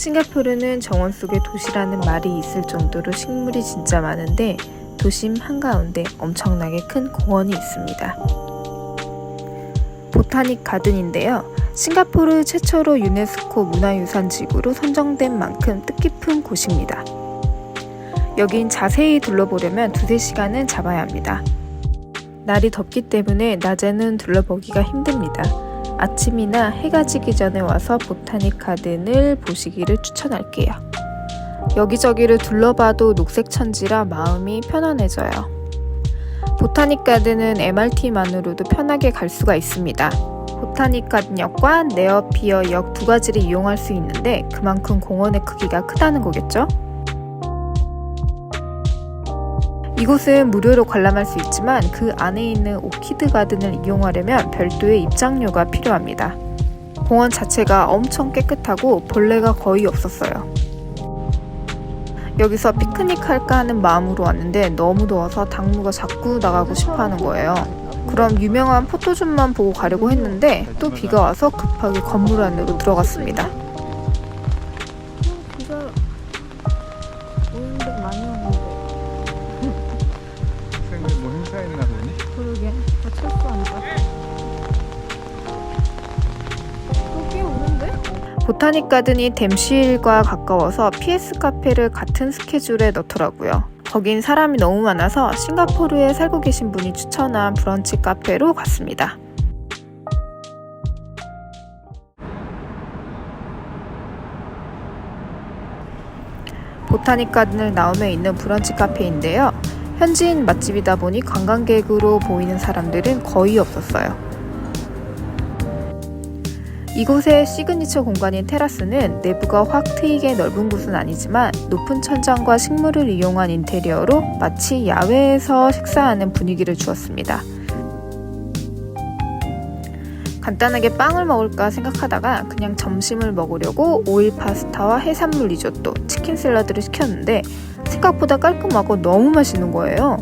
싱가포르는 정원 속의 도시라는 말이 있을 정도로 식물이 진짜 많은데 도심 한가운데 엄청나게 큰 공원이 있습니다. 보타닉 가든인데요. 싱가포르 최초로 유네스코 문화유산 지구로 선정된 만큼 뜻깊은 곳입니다. 여긴 자세히 둘러보려면 두세 시간은 잡아야 합니다. 날이 덥기 때문에 낮에는 둘러보기가 힘듭니다. 아침이나 해가 지기 전에 와서 보타닉 가든을 보시기를 추천할게요. 여기저기를 둘러봐도 녹색 천지라 마음이 편안해져요. 보타닉 가든은 MRT만으로도 편하게 갈 수가 있습니다. 보타닉 가든역과 네어피어역 두 가지를 이용할 수 있는데 그만큼 공원의 크기가 크다는 거겠죠? 이곳은 무료로 관람할 수 있지만 그 안에 있는 오키드 가든을 이용하려면 별도의 입장료가 필요합니다. 공원 자체가 엄청 깨끗하고 벌레가 거의 없었어요. 여기서 피크닉 할까 하는 마음으로 왔는데 너무 더워서 당무가 자꾸 나가고 싶어 하는 거예요. 그럼 유명한 포토존만 보고 가려고 했는데 또 비가 와서 급하게 건물 안으로 들어갔습니다. 보타닉 가든이 댐시일과 가까워서 PS 카페를 같은 스케줄에 넣더라고요. 거긴 사람이 너무 많아서 싱가포르에 살고 계신 분이 추천한 브런치 카페로 갔습니다. 보타닉 가든을 나오면 있는 브런치 카페인데요. 현지인 맛집이다 보니 관광객으로 보이는 사람들은 거의 없었어요. 이곳의 시그니처 공간인 테라스는 내부가 확 트이게 넓은 곳은 아니지만 높은 천장과 식물을 이용한 인테리어로 마치 야외에서 식사하는 분위기를 주었습니다. 간단하게 빵을 먹을까 생각하다가 그냥 점심을 먹으려고 오일 파스타와 해산물 리조또, 치킨 샐러드를 시켰는데 생각보다 깔끔하고 너무 맛있는 거예요.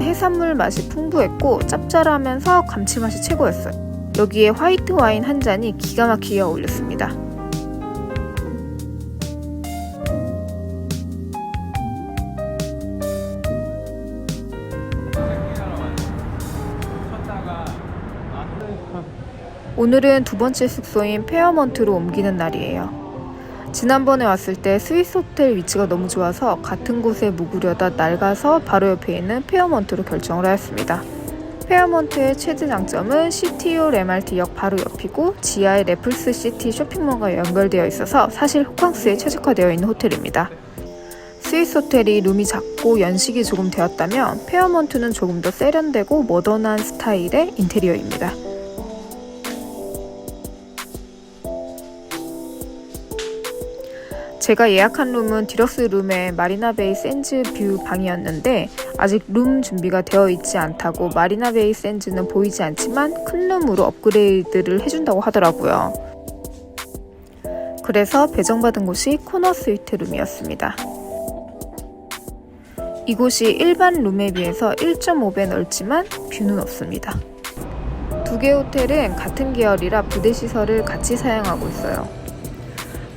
해산물 맛이 풍부했고 짭짤하면서 감칠맛이 최고였어요. 여기에 화이트 와인 한 잔이 기가 막히게 어울렸습니다. 오늘은 두 번째 숙소인 페어먼트로 옮기는 날이에요. 지난번에 왔을 때 스위스 호텔 위치가 너무 좋아서 같은 곳에 묵으려다 낡아서 바로 옆에 있는 페어먼트로 결정을 하였습니다. 페어먼트의 최대 장점은 시티올 MRT역 바로 옆이고 지하에 레플스 시티 쇼핑몰과 연결되어 있어서 사실 호캉스에 최적화되어 있는 호텔입니다. 스위스 호텔이 룸이 작고 연식이 조금 되었다면 페어먼트는 조금 더 세련되고 모던한 스타일의 인테리어입니다. 제가 예약한 룸은 디럭스 룸의 마리나베이 샌즈 뷰 방이었는데 아직 룸 준비가 되어 있지 않다고 마리나베이 샌즈는 보이지 않지만 큰 룸으로 업그레이드를 해준다고 하더라고요. 그래서 배정받은 곳이 코너 스위트 룸이었습니다. 이곳이 일반 룸에 비해서 1.5배 넓지만 뷰는 없습니다. 두 개 호텔은 같은 계열이라 부대 시설을 같이 사용하고 있어요.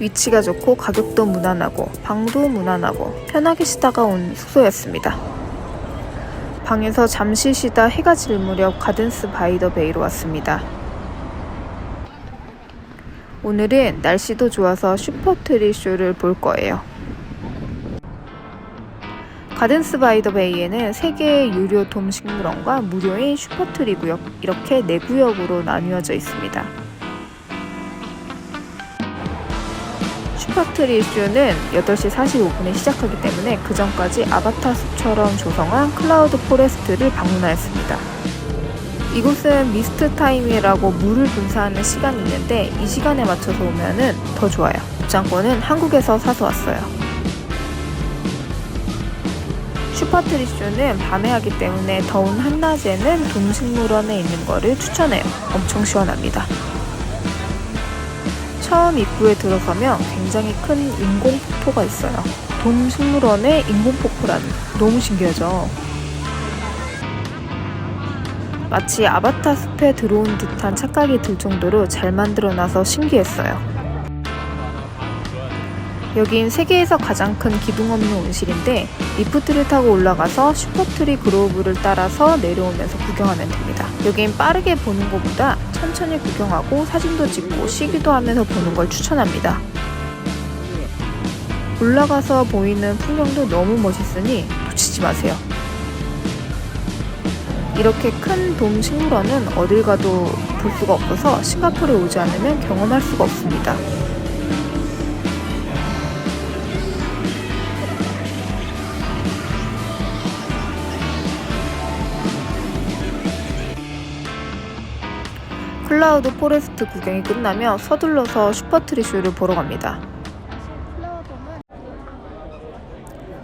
위치가 좋고 가격도 무난하고 방도 무난하고 편하게 쉬다가 온 숙소였습니다. 방에서 잠시 쉬다 해가 질 무렵 가든스 바이 더 베이로 왔습니다. 오늘은 날씨도 좋아서 슈퍼트리 쇼를 볼 거예요. 가든스 바이 더 베이에는 3개의 유료 돔 식물원과 무료인 슈퍼트리 구역 이렇게 4구역으로 나뉘어져 있습니다. 슈퍼트리 쇼는 8시 45분에 시작하기 때문에 그 전까지 아바타 숲처럼 조성한 클라우드 포레스트를 방문하였습니다. 이곳은 미스트 타임이라고 물을 분사하는 시간이 있는데 이 시간에 맞춰서 오면은 더 좋아요. 입장권은 한국에서 사서 왔어요. 슈퍼트리 쇼는 밤에 하기 때문에 더운 한낮에는 동식물원에 있는 거를 추천해요. 엄청 시원합니다. 처음 입구에 들어서면 굉장히 큰 인공 폭포가 있어요. 동식물원의 인공 폭포라니 너무 신기하죠. 마치 아바타 숲에 들어온 듯한 착각이 들 정도로 잘 만들어놔서 신기했어요. 여긴 세계에서 가장 큰 기둥 없는 온실인데 리프트를 타고 올라가서 슈퍼트리 그로브를 따라서 내려오면서 구경하면 됩니다. 여긴 빠르게 보는 것보다 천천히 구경하고 사진도 찍고 쉬기도 하면서 보는 걸 추천합니다. 올라가서 보이는 풍경도 너무 멋있으니 놓치지 마세요. 이렇게 큰 돔 식물원은 어딜 가도 볼 수가 없어서 싱가포르에 오지 않으면 경험할 수가 없습니다. 클라우드 포레스트 구경이 끝나면 서둘러서 슈퍼트리 쇼를 보러 갑니다.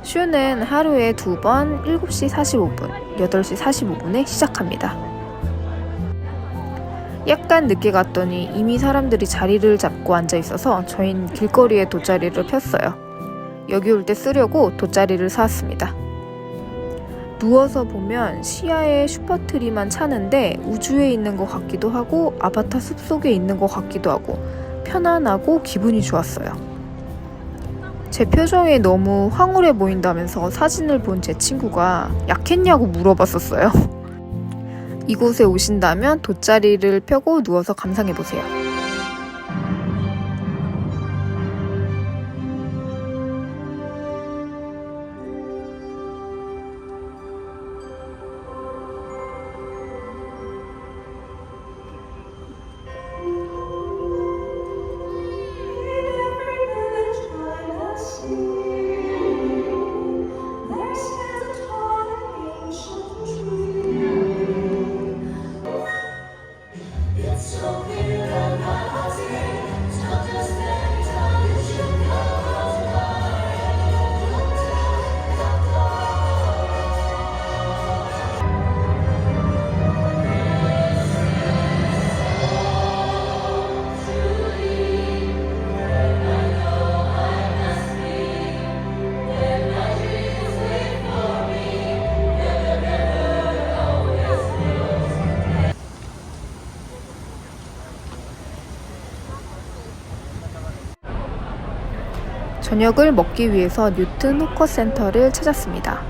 쇼는 하루에 두 번 7시 45분, 8시 45분에 시작합니다. 약간 늦게 갔더니 이미 사람들이 자리를 잡고 앉아 있어서 저흰 길거리에 돗자리를 폈어요. 여기 올 때 쓰려고 돗자리를 사왔습니다. 누워서 보면 시야에 슈퍼트리만 차는데 우주에 있는 것 같기도 하고 아바타 숲속에 있는 것 같기도 하고 편안하고 기분이 좋았어요. 제 표정이 너무 황홀해 보인다면서 사진을 본 제 친구가 약했냐고 물어봤었어요. 이곳에 오신다면 돗자리를 펴고 누워서 감상해보세요. 저녁을 먹기 위해서 뉴튼 후커 센터를 찾았습니다.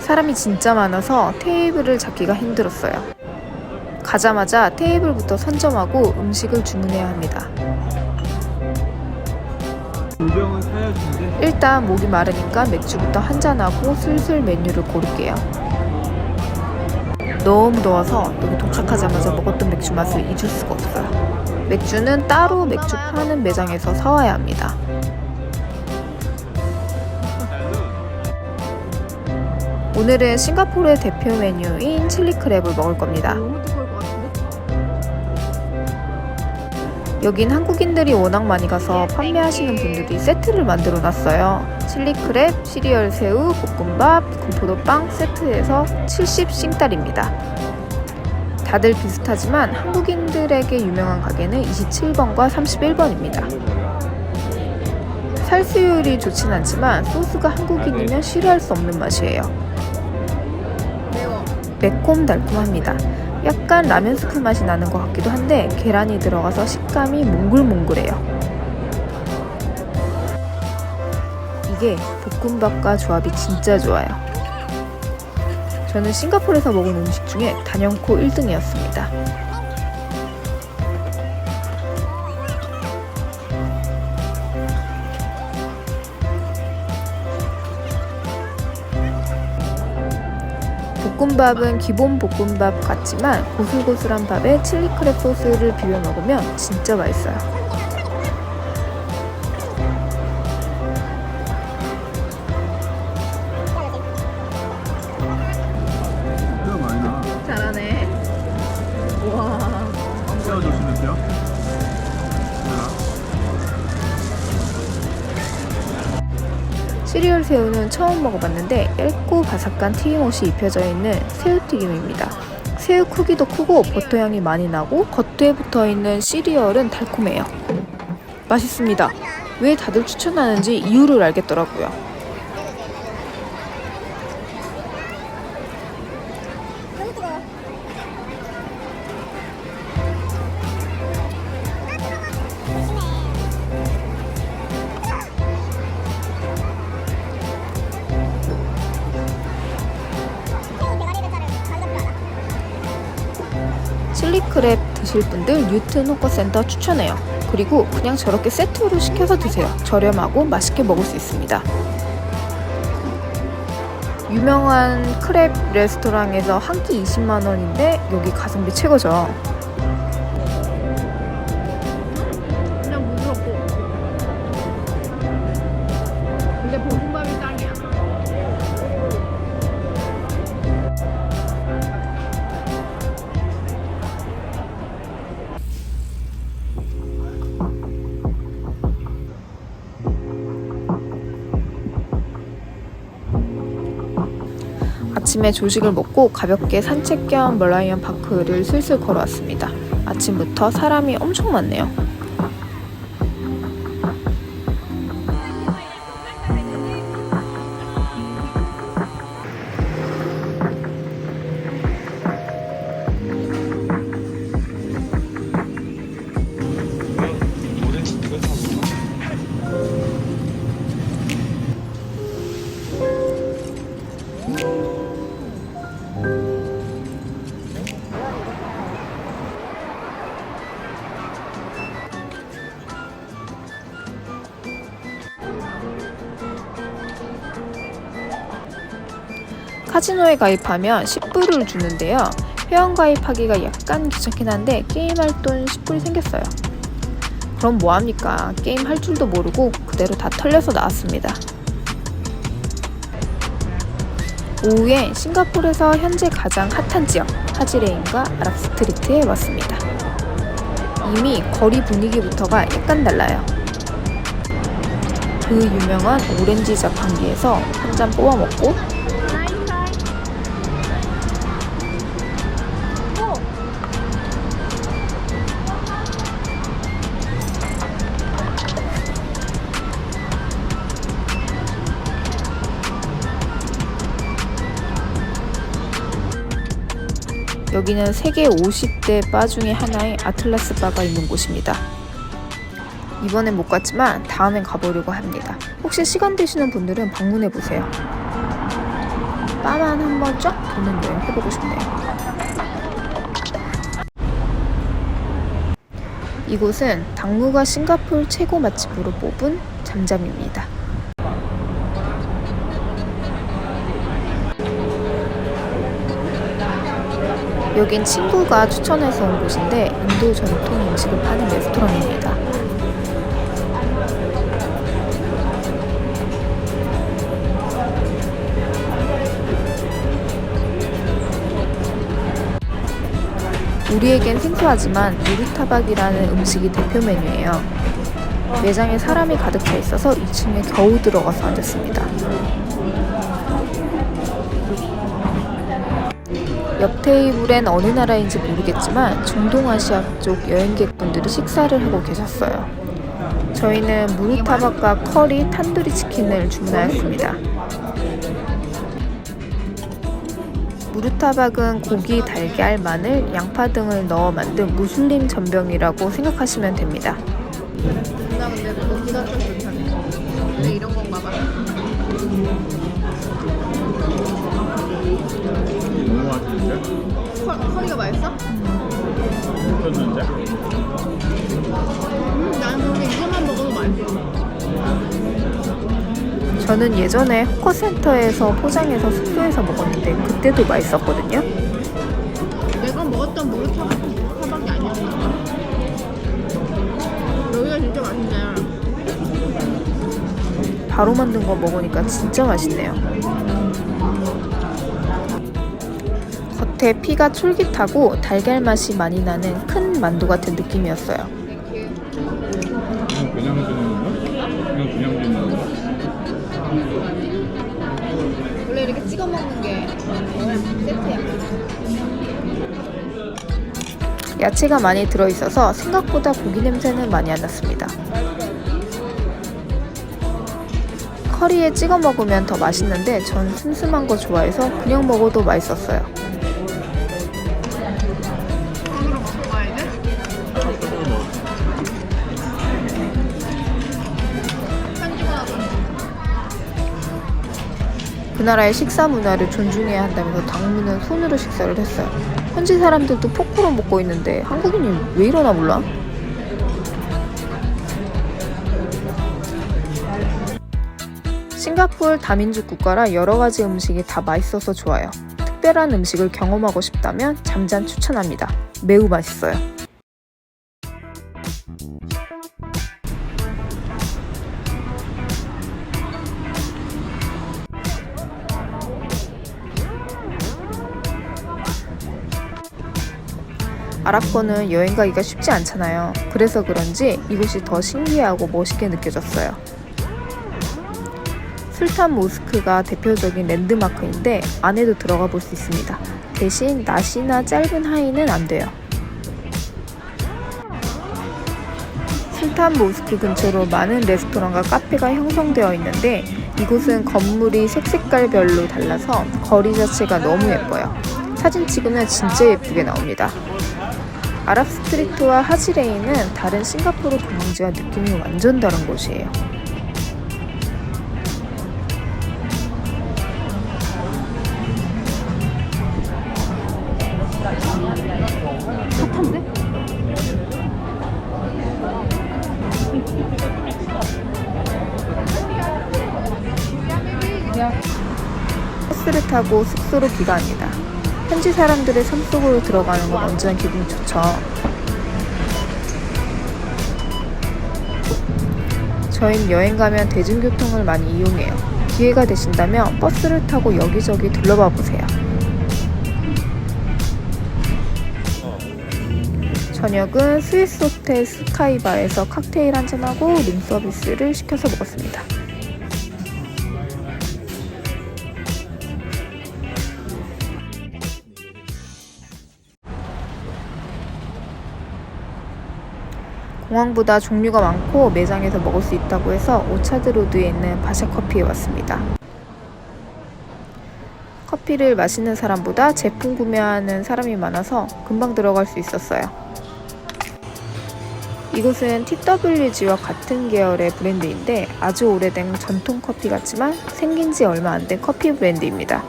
사람이 진짜 많아서 테이블을 잡기가 힘들었어요. 가자마자 테이블부터 선점하고 음식을 주문해야 합니다. 일단 목이 마르니까 맥주부터 한잔하고 슬슬 메뉴를 고를게요. 너무 더워서 여기 도착하자마자 먹었던 맥주 맛을 잊을 수가 없어요. 맥주는 따로 맥주 파는 매장에서 사와야 합니다. 오늘은 싱가포르의 대표 메뉴인 칠리 크랩을 먹을 겁니다. 여긴 한국인들이 워낙 많이 가서 판매하시는 분들이 세트를 만들어 놨어요. 칠리 크랩, 시리얼 새우, 볶음밥, 군포도빵 세트에서 70 싱달입니다. 다들 비슷하지만 한국인들에게 유명한 가게는 27번과 31번입니다. 살수율이 좋진 않지만 소스가 한국인이면 싫어할 수 없는 맛이에요. 매콤달콤합니다. 약간 라면 스프 맛이 나는 것 같기도 한데 계란이 들어가서 식감이 몽글몽글해요. 이게 볶음밥과 조합이 진짜 좋아요. 저는 싱가포르에서 먹은 음식 중에 단연코 1등이었습니다. 볶음밥은 기본 볶음밥 같지만 고슬고슬한 밥에 칠리 크랩 소스를 비벼 먹으면 진짜 맛있어요. 처음 먹어봤는데 얇고 바삭한 튀김옷이 입혀져 있는 새우튀김입니다. 새우 크기도 크고 버터 향이 많이 나고 겉에 붙어 있는 시리얼은 달콤해요. 맛있습니다. 왜 다들 추천하는지 이유를 알겠더라고요. 드실 분들 뉴튼 호커센터 추천해요. 그리고 그냥 저렇게 세트로 시켜서 드세요. 저렴하고 맛있게 먹을 수 있습니다. 유명한 크랩 레스토랑에서 한 끼 20만 원인데 여기 가성비 최고죠. 아침에 조식을 먹고 가볍게 산책 겸 멀라이언 파크를 슬슬 걸어왔습니다. 아침부터 사람이 엄청 많네요. 카지노에 가입하면 10불을 주는데요. 회원 가입하기가 약간 귀찮긴 한데 게임할 돈 10불이 생겼어요. 그럼 뭐합니까? 게임 할 줄도 모르고 그대로 다 털려서 나왔습니다. 오후에 싱가포르에서 현재 가장 핫한 지역 하지레인과 아랍스트리트에 왔습니다. 이미 거리 분위기부터가 약간 달라요. 그 유명한 오렌지 자판기에서 한 잔 뽑아 먹고 여기는 세계 50대 바 중에 하나의 아틀라스 바가 있는 곳입니다. 이번엔 못 갔지만 다음엔 가보려고 합니다. 혹시 시간 되시는 분들은 방문해 보세요. 바만 한번 쫙 도는 여행 해보고 싶네요. 이곳은 당무가 싱가포르 최고 맛집으로 뽑은 잠잠입니다. 여긴 친구가 추천해서 온 곳인데 인도 전통 음식을 파는 레스토랑입니다. 우리에겐 생소하지만 누리타박이라는 음식이 대표 메뉴예요. 매장에 사람이 가득 차 있어서 2층에 겨우 들어가서 앉았습니다. 옆 테이블엔 어느 나라인지 모르겠지만 중동아시아 쪽 여행객분들이 식사를 하고 계셨어요. 저희는 무르타박과 커리 탄두리 치킨을 주문하였습니다. 무르타박은 고기, 달걀, 마늘, 양파 등을 넣어 만든 무슬림 전병이라고 생각하시면 됩니다. 커, 커리가 맛있어? 음, 나는 먹어도 맛있어 저는 예전에 호커센터에서 포장해서 숙소에서 먹었는데 그때도 맛있었거든요. 내가 먹었던 타박이 아니었나 봐 여기가 진짜 맛있네 바로 만든 거 먹으니까 진짜 맛있네요. 겉에 피가 쫄깃하고 달걀 맛이 많이 나는 큰 만두 같은 느낌이었어요. 이거 그냥 주는 건가? 이거 그냥 주는 건가? 원래 이렇게 찍어 먹는 게 세트야 야채가 많이 들어있어서 생각보다 고기 냄새는 많이 안 났습니다. 커리에 찍어 먹으면 더 맛있는데 전 슴슴한 거 좋아해서 그냥 먹어도 맛있었어요. 그 나라의 식사 문화를 존중해야 한다면서 당무는 손으로 식사를 했어요. 현지 사람들도 포크로 먹고 있는데 한국인이 왜 이러나 몰라? 싱가포르 다민족 국가라 여러 가지 음식이 다 맛있어서 좋아요. 특별한 음식을 경험하고 싶다면 잠잔 추천합니다. 매우 맛있어요. 아랍권은 여행 가기가 쉽지 않잖아요. 그래서 그런지 이곳이 더 신기하고 멋있게 느껴졌어요. 술탄 모스크가 대표적인 랜드마크인데 안에도 들어가 볼 수 있습니다. 대신 낮이나 짧은 하이는 안 돼요. 술탄 모스크 근처로 많은 레스토랑과 카페가 형성되어 있는데 이곳은 건물이 색색깔별로 달라서 거리 자체가 너무 예뻐요. 사진 찍으면 진짜 예쁘게 나옵니다. 아랍 스트리트와 하지레이는 다른 싱가포르 관광지와 느낌이 완전 다른 곳이에요. 버스를 타고 숙소로 귀가합니다. 현지 사람들의 삶 속으로 들어가는 건 언제나 기분이 좋죠. 저희는 여행 가면 대중교통을 많이 이용해요. 기회가 되신다면 버스를 타고 여기저기 둘러봐 보세요. 저녁은 스위스 호텔 스카이바에서 칵테일 한잔하고 룸 서비스를 시켜서 먹었습니다. 공항보다 종류가 많고 매장에서 먹을 수 있다고 해서 오차드 로드에 있는 바샤 커피에 왔습니다. 커피를 마시는 사람보다 제품 구매하는 사람이 많아서 금방 들어갈 수 있었어요. 이곳은 TWG와 같은 계열의 브랜드인데 아주 오래된 전통 커피 같지만 생긴 지 얼마 안 된 커피 브랜드입니다.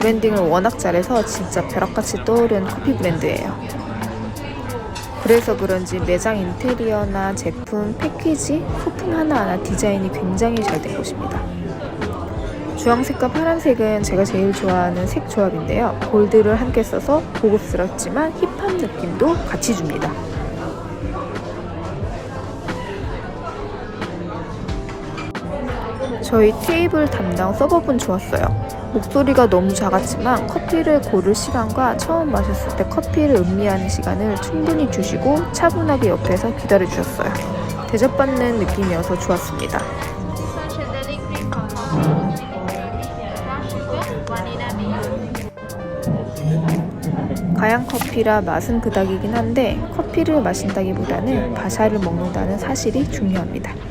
브랜딩을 워낙 잘해서 진짜 벼락같이 떠오르는 커피 브랜드예요. 그래서 그런지 매장 인테리어나 제품, 패키지, 소품 하나하나 디자인이 굉장히 잘 된 곳입니다. 주황색과 파란색은 제가 제일 좋아하는 색 조합인데요. 골드를 함께 써서 고급스럽지만 힙한 느낌도 같이 줍니다. 저희 테이블 담당 서버분 좋았어요. 목소리가 너무 작았지만 커피를 고를 시간과 처음 마셨을 때 커피를 음미하는 시간을 충분히 주시고 차분하게 옆에서 기다려 주셨어요. 대접받는 느낌이어서 좋았습니다. 가양 커피라 맛은 그닥이긴 한데 커피를 마신다기보다는 바샤를 먹는다는 사실이 중요합니다.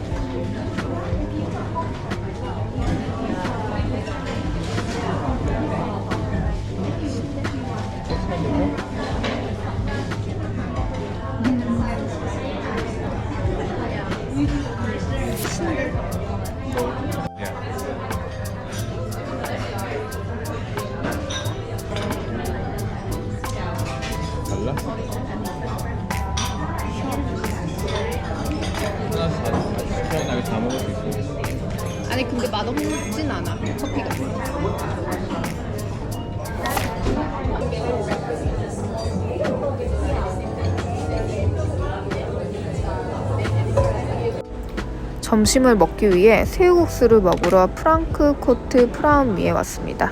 점심을 먹기 위해 새우국수를 먹으러 프랑크 코트 프라운미에 왔습니다.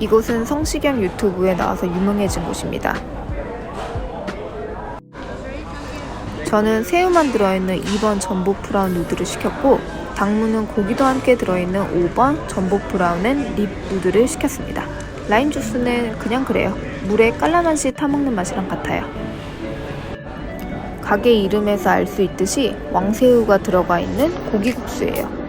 이곳은 성시경 유튜브에 나와서 유명해진 곳입니다. 저는 새우만 들어있는 2번 전복 브라운 누드를 시켰고 당무는 고기도 함께 들어있는 5번 전복 브라운엔 립 누드를 시켰습니다. 라임 주스는 그냥 그래요. 물에 깔라만시 타먹는 맛이랑 같아요. 가게 이름에서 알 수 있듯이 왕새우가 들어가 있는 고기국수예요.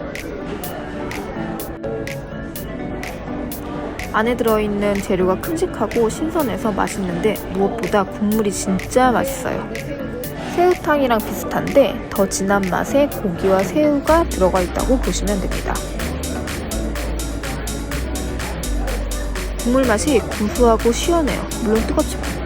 안에 들어있는 재료가 큼직하고 신선해서 맛있는데 무엇보다 국물이 진짜 맛있어요. 새우탕이랑 비슷한데 더 진한 맛의 고기와 새우가 들어가 있다고 보시면 됩니다. 국물 맛이 구수하고 시원해요. 물론 뜨겁지만.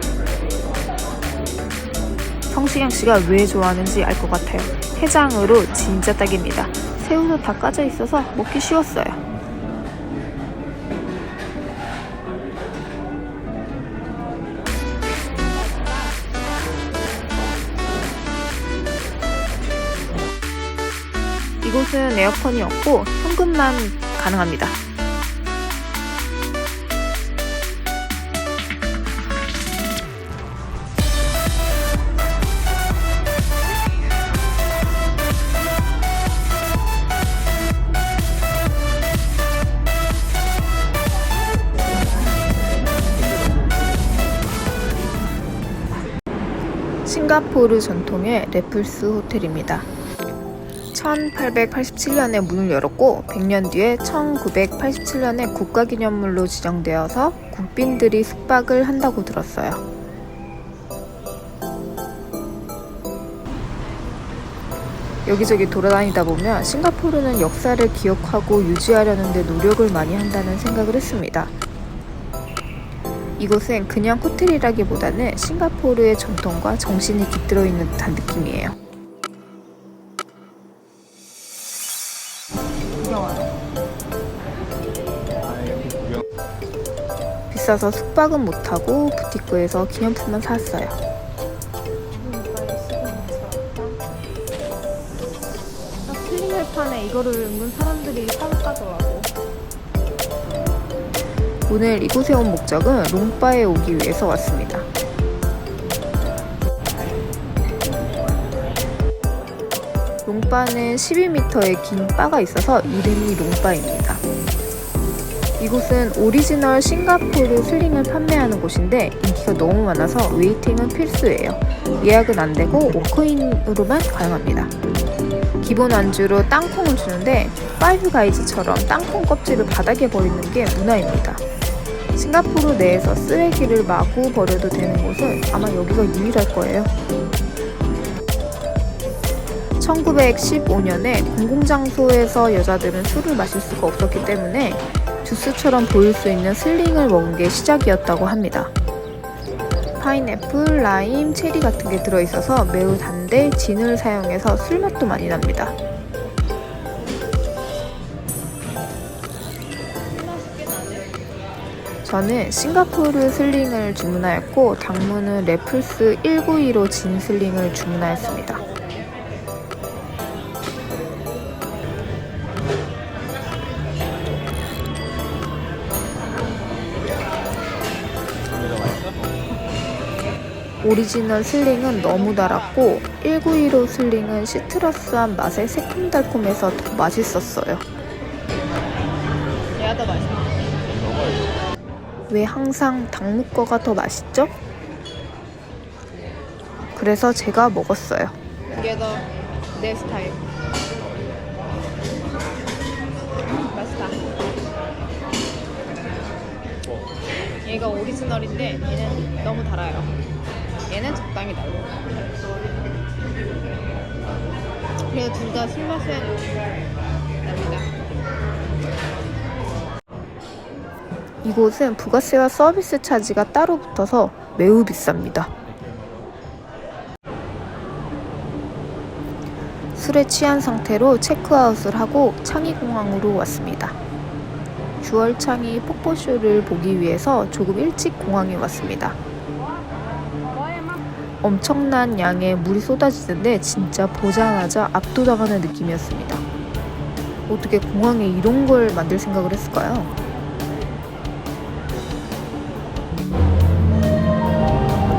성시경 씨가 왜 좋아하는지 알 것 같아요. 해장으로 진짜 딱입니다. 새우도 다 까져 있어서 먹기 쉬웠어요. 이곳은 에어컨이 없고 현금만 가능합니다. 싱가포르 전통의 레플스 호텔입니다. 1887년에 문을 열었고 100년 뒤에 1987년에 국가기념물로 지정되어서 국빈들이 숙박을 한다고 들었어요. 여기저기 돌아다니다 보면 싱가포르는 역사를 기억하고 유지하려는 데 노력을 많이 한다는 생각을 했습니다. 이곳은 그냥 호텔이라기보다는 싱가포르의 전통과 정신이 깃들어 있는 듯한 느낌이에요. 비싸서 숙박은 못하고 부티크에서 기념품만 샀어요. 플링을 파네. 이거를 은근 사람들이 사고 가더라고. 오늘 이곳에 온 목적은 롱바에 오기 위해서 왔습니다. 롱바는 12m의 긴 바가 있어서 이름이 롱바입니다. 이곳은 오리지널 싱가포르 슬링을 판매하는 곳인데 인기가 너무 많아서 웨이팅은 필수예요. 예약은 안 되고 워크인으로만 가능합니다. 기본 안주로 땅콩을 주는데 파이브 가이즈처럼 땅콩 껍질을 바닥에 버리는 게 문화입니다. 싱가포르 내에서 쓰레기를 마구 버려도 되는 곳은 아마 여기가 유일할 거예요. 1915년에 공공장소에서 여자들은 술을 마실 수가 없었기 때문에 주스처럼 보일 수 있는 슬링을 먹은 게 시작이었다고 합니다. 파인애플, 라임, 체리 같은 게 들어있어서 매우 단데 진을 사용해서 술맛도 많이 납니다. 저는 싱가포르 슬링을 주문하였고 당무는 레플스 192로 진 슬링을 주문하였습니다. 오리지널 슬링은 너무 달았고 1915 슬링은 시트러스한 맛에 새콤달콤해서 더 맛있었어요. 얘가 더 맛있어. 왜 항상 닭묵거가 더 맛있죠? 그래서 제가 먹었어요. 이게 더 내 스타일. 맛있다. 얘가 오리지널인데 얘는 너무 달아요. 얘는 적당히 달고. 그래서 둘 다 술맛은 납니다. 이곳은 부가세와 서비스 차지가 따로 붙어서 매우 비쌉니다. 술에 취한 상태로 체크아웃을 하고 창의공항으로 왔습니다. 주얼창이 폭포쇼를 보기 위해서 조금 일찍 공항에 왔습니다. 엄청난 양의 물이 쏟아지는데 진짜 보자마자 압도당하는 느낌이었습니다. 어떻게 공항에 이런 걸 만들 생각을 했을까요?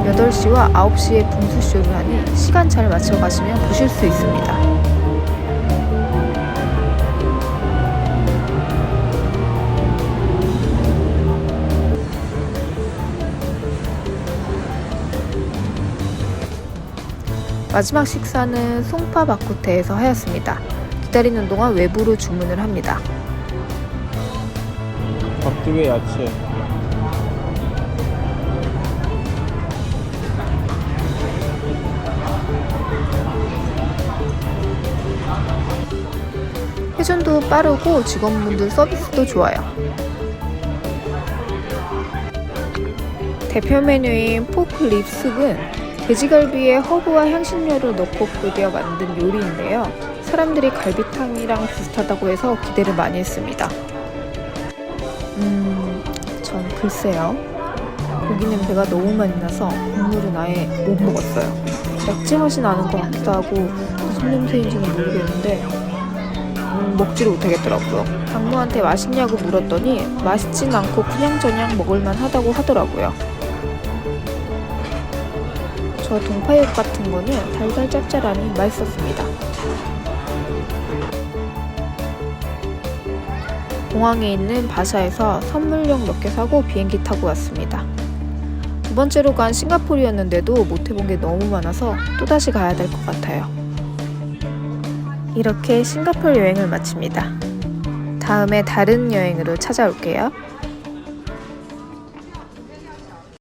8시와 9시에 분수쇼를 하니 시간 잘 맞춰 가시면 보실 수 있습니다. 마지막 식사는 송파 바쿠테에서 하였습니다. 기다리는 동안 외부로 주문을 합니다. 깍두기 야채. 회전도 빠르고 직원분들 서비스도 좋아요. 대표 메뉴인 포크 립숲은 돼지갈비에 허브와 향신료를 넣고 끓여 만든 요리인데요. 사람들이 갈비탕이랑 비슷하다고 해서 기대를 많이 했습니다. 음, 전 글쎄요. 고기 냄새가 너무 많이 나서 국물은 아예 못 먹었어요. 액체 맛이 나는 것 같기도 하고 무슨 냄새인지는 모르겠는데 음, 먹지를 못하겠더라고요. 장모한테 맛있냐고 물었더니 맛있진 않고 그냥저냥 먹을만 하다고 하더라고요. 저 동파육 같은 거는 달달 짭짤하니 맛있었습니다. 공항에 있는 바샤에서 선물용 몇 개 사고 비행기 타고 왔습니다. 두 번째로 간 싱가포르였는데도 못 해본 게 너무 많아서 또다시 가야 될 것 같아요. 이렇게 싱가포르 여행을 마칩니다. 다음에 다른 여행으로 찾아올게요.